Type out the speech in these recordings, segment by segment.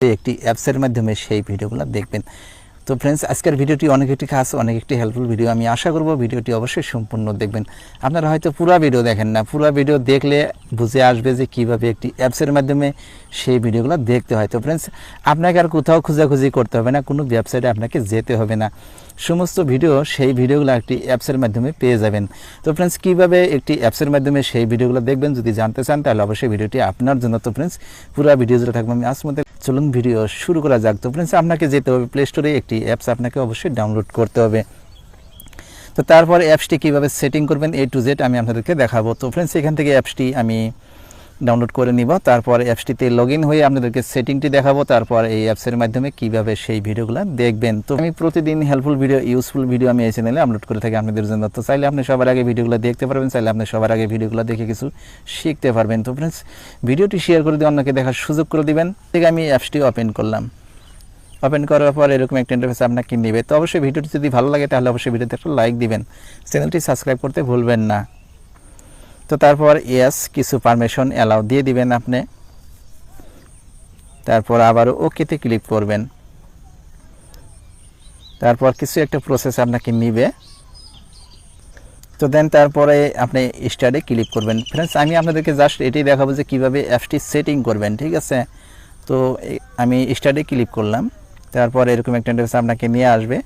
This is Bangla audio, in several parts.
একটি অ্যাপসের মাধ্যমে সেই ভিডিওগুলো দেখবেন। তো ফ্রেন্ডস আজকের ভিডিওটি অনেক একটি খাস, অনেক একটি হেল্পফুল ভিডিও আমি আশা করব ভিডিওটি অবশ্যই সম্পূর্ণ দেখবেন। আপনারা হয়তো পুরো ভিডিও দেখেন না। পুরো ভিডিও দেখলে বুঝে আসবে যে কীভাবে একটি অ্যাপসের মাধ্যমে সেই ভিডিওগুলো দেখতে হয়। তো ফ্রেন্ডস আপনাকে আর কোথাও খোঁজাখুঁজি করতে হবে না। কোনো ওয়েবসাইটে আপনাকে যেতে হবে না। সমস্ত ভিডিও সেই ভিডিওগুলো একটি অ্যাপসের মাধ্যমে পেয়ে যাবেন। তো ফ্রেন্ডস কীভাবে একটি অ্যাপসের মাধ্যমে সেই ভিডিওগুলো দেখবেন? যদি জানতে চান, তাহলে অবশ্যই ভিডিওটি আপনার জন্য। তো ফ্রেন্ডস পুরো ভিডিও যেটা থাকবে আমি আজ চলুন ভিডিও শুরু করা যাক। তো ফ্রেন্ডস আপনাকে যেতে হবে প্লে স্টোরে একটি অ্যাপস আপনাকে অবশ্যই ডাউনলোড করতে হবে। তো তারপর অ্যাপসটি কীভাবে সেটিং করবেন এ টু জেড আমি আপনাদেরকে দেখাবো। তো ফ্রেন্ডস এখান থেকে অ্যাপসটি আমি ডাউনলোড করে নিব। তারপর অ্যাপসটিতে লগ হয়ে আপনাদেরকে সেটিংটি দেখাবো। তারপর এই অ্যাপসের মাধ্যমে কীভাবে সেই ভিডিওগুলো দেখবেন। তো আমি প্রতিদিন হেল্পফুল ভিডিও ইউজফুল ভিডিও আমি এই চ্যানেলে আপলোড করে থাকি আপনাদের জন্য। তো চাইলে আপনি সবার আগে ভিডিওগুলো দেখতে পারবেন, চাইলে আপনি সবার আগে ভিডিওগুলো দেখে কিছু শিখতে পারবেন। তো ফ্রেন্ডস ভিডিওটি শেয়ার করে দিয়ে অন্যকে দেখার সুযোগ করে দিবেন। ঠিক আমি অ্যাপসটি ওপেন করলাম। ওপেন করার পর এরকম একটা ইন্টারফেস আপনাকে নেবে। তো অবশ্যই ভিডিওটি যদি ভালো লাগে, তাহলে অবশ্যই ভিডিওতে একটা লাইক দিবেন। চ্যানেলটি সাবস্ক্রাইব করতে ভুলবেন না। তো তারপর ইয়েস কিছু পারমিশন অ্যালাউ দিয়ে দিবেন আপনি। তারপর আবারও ওকেতে ক্লিক করবেন। তারপর কিছু একটা প্রসেস আপনাকে নিবে। তো দেন তারপরে আপনি স্টার্টে ক্লিক করবেন। ফ্রেন্ডস আমি আপনাদেরকে জাস্ট এটাই দেখাবো যে কীভাবে অ্যাপসটি সেটিং করবেন, ঠিক আছে? তো আমি স্টার্টে ক্লিক করলাম। তারপর এরকম একটা ইন্টারফেস আপনাকে নিয়ে আসবে।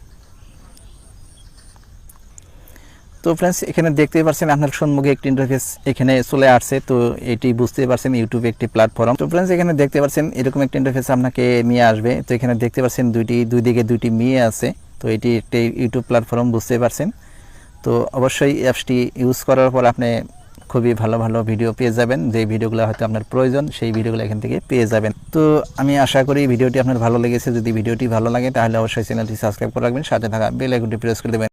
তো ফ্রেন্ডস এখানে দেখতেই পারছেন আপনার সম্মুখে একটি ইন্টারফেস এখানে চলে আসছে। তো এটি বুঝতে পারছেন ইউটিউবে একটি প্ল্যাটফর্ম তো ফ্রেন্ডস এখানে দেখতে পাচ্ছেন এরকম একটা ইন্টারফেস আপনাকে নিয়ে আসবে। তো এখানে দেখতে পাচ্ছেন দুইটি, দুই দিকে দুইটি মেয়ে আছে। তো এটি একটি ইউটিউব প্ল্যাটফর্ম বুঝতে পারছেন। তো অবশ্যই অ্যাপসটি ইউজ করার পর আপনি খুবই ভালো ভালো ভিডিও পেয়ে যাবেন। যে ভিডিওগুলো হয়তো আপনার প্রয়োজন, সেই ভিডিওগুলো এখান থেকে পেয়ে যাবেন। তো আমি আশা করি ভিডিওটি আপনার ভালো লেগেছে। যদি ভিডিওটি ভালো লাগে, তাহলে অবশ্যই চ্যানেলটি সাবস্ক্রাইব করে রাখবেন। সাথে থাকা বেল আইকনটি প্রেস করে দেবেন।